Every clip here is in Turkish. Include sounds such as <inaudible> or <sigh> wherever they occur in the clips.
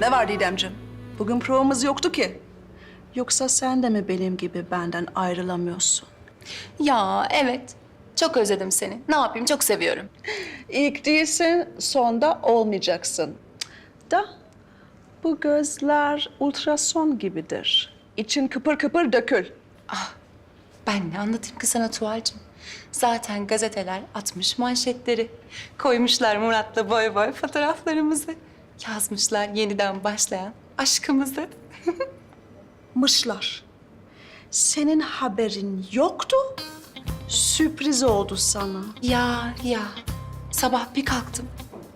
Ne var Didemciğim? Bugün provamız yoktu ki. Yoksa sen de mi benim gibi benden ayrılamıyorsun? Ya evet. Çok özledim seni. Ne yapayım çok seviyorum. <laughs> İlk değilsin, sonda olmayacaksın. Da bu gözler ultrason gibidir. İçin kıpır kıpır dökül. Ben ne anlatayım ki sana Tuğal'cığım? Zaten gazeteler atmış manşetleri. Koymuşlar Murat'la boy boy fotoğraflarımızı. Yazmışlar yeniden başlayan aşkımızı. <laughs> Mışlar. Senin haberin yoktu. Sürpriz oldu sana. Ya ya. Sabah bir kalktım.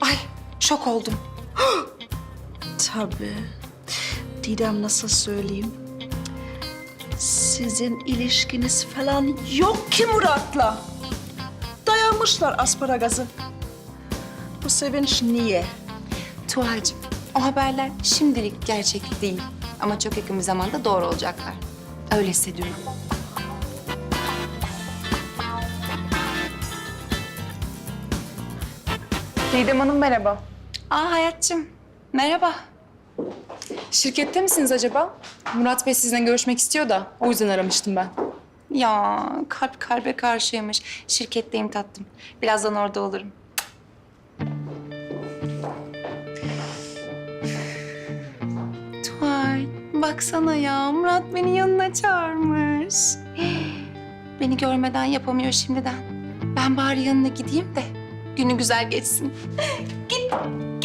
Ay şok oldum. <gasps> Tabii. Didem nasıl söyleyeyim? Sizin ilişkiniz falan yok ki Murat'la. Dayanmışlar asparagazı. Bu sevinç niye? Tuğal'cığım o haberler şimdilik gerçek değil. Ama çok yakın bir zamanda doğru olacaklar. Öyle hissediyorum. Didem Hanım merhaba. Aa Hayat'cığım merhaba. Şirkette misiniz acaba? Murat Bey sizinle görüşmek istiyor da o yüzden aramıştım ben. Ya kalp kalbe karşıymış. Şirketteyim tatlım. Birazdan orada olurum. Baksana ya. Murat beni yanına çağırmış. <gasps> Beni görmeden yapamıyor şimdiden. Ben bari yanına gideyim de günü güzel geçsin. <laughs> Git.